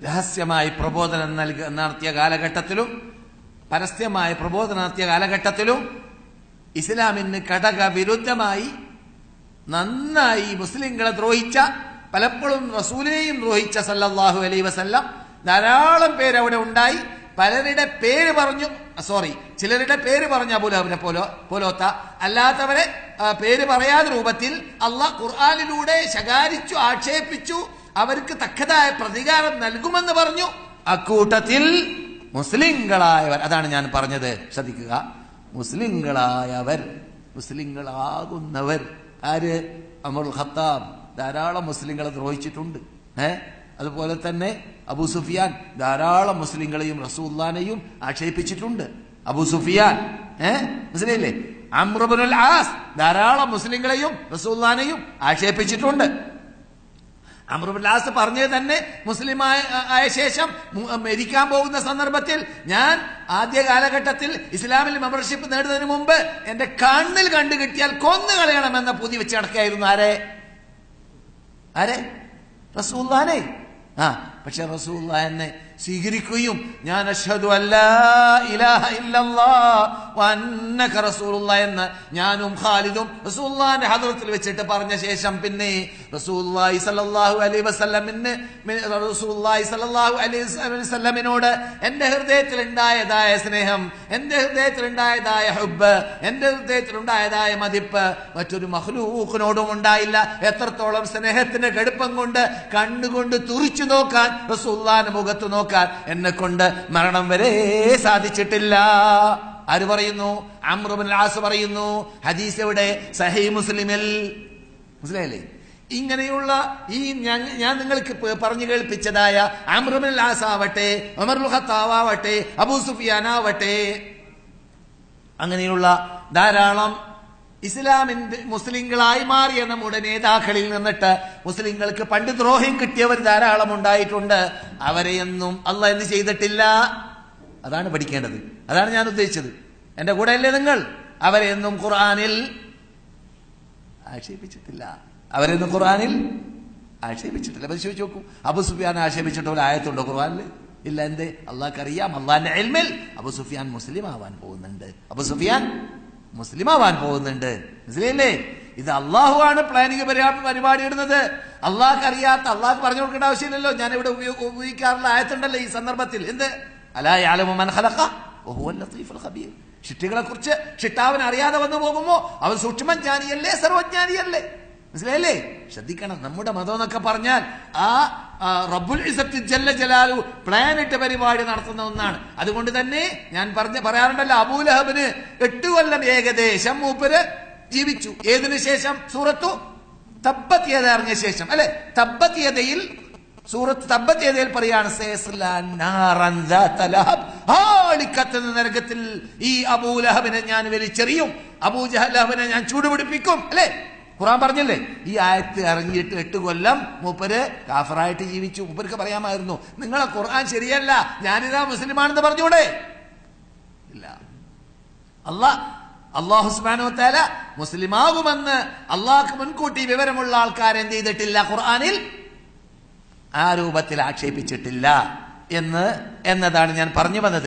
രഹസ്യമായി പ്രബോധനം നൽക നടത്തിയ കാലഘട്ടത്തിലും പരസ്യമായ പ്രബോധനം നടത്തിയ കാലഘട്ടത്തിലും ഇസ്ലാമിന് ഘടക വിരുദ്ധമായി നന്നായി മുസ്ലിങ്ങളെ ദ്രോഹിച്ച പലപ്പോഴും റസൂലിനെയും ദ്രോഹിച്ച സല്ലാഹു അലൈ വസല്ലം ധാരാളം പേര് അവിടെ ഉണ്ടായി. പലരുടെ പേര് പറഞ്ഞു സോറി ചിലരുടെ പേര് പറഞ്ഞു അബുലഹബിനെ പോലോ പോലോത്ത അല്ലാത്തവരെ പേര് പറയാതെ രൂപത്തിൽ അള്ളാഹ് ഖുർആാനിലൂടെ ശകാരിച്ചു ആക്ഷേപിച്ചു അവർക്ക് തക്കതായ പ്രതികാരം നൽകുമെന്ന് പറഞ്ഞു. അക്കൂട്ടത്തിൽ മുസ്ലിങ്ങളായവർ അതാണ് ഞാൻ പറഞ്ഞത് ശ്രദ്ധിക്കുക. മുസ്ലിങ്ങളായവർ മുസ്ലിങ്ങളാകുന്നവർ. ആര്? Umarul Khattab. ധാരാളം മുസ്ലിങ്ങളെ ദ്രോഹിച്ചിട്ടുണ്ട്. ഏ? അതുപോലെ തന്നെ അബൂ സുഫിയാൻ. ധാരാളം മുസ്ലിങ്ങളെയും റസൂല്ലാനെയും ആക്ഷേപിച്ചിട്ടുണ്ട്. അബൂ സുഫിയാൻ. ഏ? മനസ്സിലായില്ലേ? ആസ്. ധാരാളം മുസ്ലിങ്ങളെയും റസൂല്ലാനെയും ആക്ഷേപിച്ചിട്ടുണ്ട്. അമറുബുല്ലാസ് പറഞ്ഞത് തന്നെ മുസ്ലിം ആയ ശേഷം മരിക്കാൻ പോകുന്ന സന്ദർഭത്തിൽ ഞാൻ ആദ്യ കാലഘട്ടത്തിൽ ഇസ്ലാമിൽ മെമ്പർഷിപ്പ് നേടുന്നതിന് മുമ്പ് എന്റെ കണ്ണിൽ കണ്ടു കിട്ടിയാൽ കൊന്നു കളയണമെന്ന പുതി വെച്ച് അടക്കായിരുന്നു ആരെ? ആരെ? റസൂല്ലാനെ ആ പക്ഷെ റസൂല്ല എന്നെ സ്വീകരിക്കുകയും ഞാൻ അഷ്ഹദു എന്ന് ഞാനും ഖാലിദും റസൂല്ലാന്റെ ഹദ്രത്തിൽ വെച്ചിട്ട് പറഞ്ഞ ശേഷം പിന്നെ റസൂലുള്ളാഹി സല്ലാഹു അലൈഹി വസ്ലമിന് റസൂലുള്ളാഹി സല്ലാഹു അലൈഹി വസല്ലമിനോട് എന്റെ ഹൃദയത്തിൽ ഉണ്ടായതായ സ്നേഹം എന്റെ ഹൃദയത്തിൽ ഉണ്ടായതായ ഹുബ് എന്റെ ഹൃദയത്തിൽ ഉണ്ടായതായ മതിപ്പ് മറ്റൊരു മഹ്ലൂഖിനോടും ഉണ്ടായില്ല. എത്രത്തോളം സ്നേഹത്തിന്റെ കടുപ്പം കൊണ്ട് കണ്ണുകൊണ്ട് തുറിച്ചു നോക്കാൻ റസൂല്ലാന്റെ മുഖത്ത് നോക്കാൻ എന്നെ കൊണ്ട് മരണം വരെ സാധിച്ചിട്ടില്ല. ആര് പറയുന്നു? അമ്രുബിൻ ആസ് പറയുന്നു. ഹദീസ് എവിടെ? സഹി മുസ്ലിമിൽ. മനസ്സിലായില്ലേ? ഇങ്ങനെയുള്ള ഈ ഞാൻ നിങ്ങൾക്ക് പറഞ്ഞു കേൾപ്പിച്ചതായ അമ്രുബിൻ ആസ് ആവട്ടെ ഉമറുൽ ഖത്താവ് അബൂ സുഫിയാൻ ആവട്ടെ. അങ്ങനെയുള്ള ധാരാളം ഇസ്ലാമിന്റെ മുസ്ലിങ്ങളായി മാറിയ നമ്മുടെ നേതാക്കളിൽ നിന്നിട്ട് മുസ്ലിങ്ങൾക്ക് പണ്ട് ദ്രോഹം കിട്ടിയവർ ധാരാളം ഉണ്ടായിട്ടുണ്ട്. അവരെയൊന്നും അല്ല എന്ത് ചെയ്തിട്ടില്ല. അതാണ് പഠിക്കേണ്ടത്. അതാണ് ഞാൻ ഉദ്ദേശിച്ചത്. എന്റെ കൂടെ അല്ലേ നിങ്ങൾ? അവരെയൊന്നും ഖുർആനിൽ ആക്ഷേപിച്ചിട്ടില്ല. അവരെയൊന്നും ഖുർആനിൽ ആക്ഷേപിച്ചിട്ടില്ല. പരിശോധിച്ച് നോക്കൂ. അബു സുഫിയാൻ ആക്ഷേപിച്ചിട്ട് ഒരു ആയത്തുണ്ടോ ഖുർആനിൽ? ഇല്ല എന്ത്? അള്ളാഹ്ക്ക് അറിയാം അള്ളാഹിന്റെ എൽമിൽ അബു സുഫിയാൻ മുസ്ലിം ആവാൻ പോകുന്നുണ്ട്. അബു സുഫിയാൻ മുസ്ലിം ആവാൻ പോകുന്നുണ്ട്. മനസ്സിലല്ലേ ഇത് അള്ളാഹു ആണ് പ്ലാനിങ് പരിപാടി ഇടുന്നത്. അള്ളാഹ്ക്ക് അറിയാത്ത അള്ളാഹ് പറഞ്ഞു കൊടുക്കേണ്ട ആവശ്യമില്ലല്ലോ. ഞാൻ ഇവിടെ ഉപയോ- ഉപയോഗിക്കാറുള്ള ആയത്തുണ്ടല്ലോ ഈ സന്ദർഭത്തിൽ. എന്ത്? അലാ യഅലമു മൻ ഖലഖ വഹുവൽ ലത്തീഫുൽ ഖബീർ. ഷിട്ടികളെ കുറിച്ച് ഷിട്ടാവൻ അറിയാതെ വന്നു പോകുമ്പോ അവൻ സൂക്ഷ്മജ്ഞാനിയല്ലേ സർവജ്ഞാനിയല്ലേ? മനസ്സിലായല്ലേ? ശ്രദ്ധിക്കണം. നമ്മുടെ മതം എന്നൊക്കെ പറഞ്ഞാൽ ആ ആ, റബ്ബുൽ ഇസത്ത് ജല്ല ജലാലു പ്ലാനിട്ട് പരിപാടി നടത്തുന്ന ഒന്നാണ്. അതുകൊണ്ട് തന്നെ ഞാൻ പറഞ്ഞ പറയാറുണ്ടല്ലോ അബൂലഹബിന് എട്ട് കൊല്ലം ഏകദേശം മൂപ്പര് ജീവിച്ചു. ഏതിനു ശേഷം? സൂറത്തു തബ്ബത്ത് യദ ഇറങ്ങിയ ശേഷം അല്ലെ തബ്ബത്ത് യദയിൽ സൂറത്ത് തബ്ബത്ത് യദയിൽ പറയാണ്. നരകത്തിൽ ഈ അബൂലഹബിനെ ഞാൻ വലിച്ചെറിയും. അബൂജഹലഹബിനെ ഞാൻ ചൂടുപിടിപ്പിക്കും അല്ലെ? ഖുറാൻ പറഞ്ഞില്ലേ? ഈ ആയത്ത് ഇറങ്ങിയിട്ട് എട്ട് കൊല്ലം മൂപ്പര് കാഫറായിട്ട് ജീവിച്ചു. മൂപ്പർക്ക് പറയാമായിരുന്നു നിങ്ങളെ ഖുർആൻ ശരിയല്ല ഞാനിതാ മുസ്ലിമാണെന്ന് പറഞ്ഞൂടെ ഇല്ല. അള്ളാഹ് അള്ളാഹു സുബ്ഹാനഹു തല മുസ്ലിമാകുമെന്ന് അള്ളാഹ് മുൻകൂട്ടി വിവരമുള്ള ആൾക്കാർ എന്ത് ചെയ്തിട്ടില്ല ഖുർആാനിൽ? ആ രൂപത്തിൽ ആക്ഷേപിച്ചിട്ടില്ല. എന്ന് എന്നതാണ് ഞാൻ പറഞ്ഞു വന്നത്.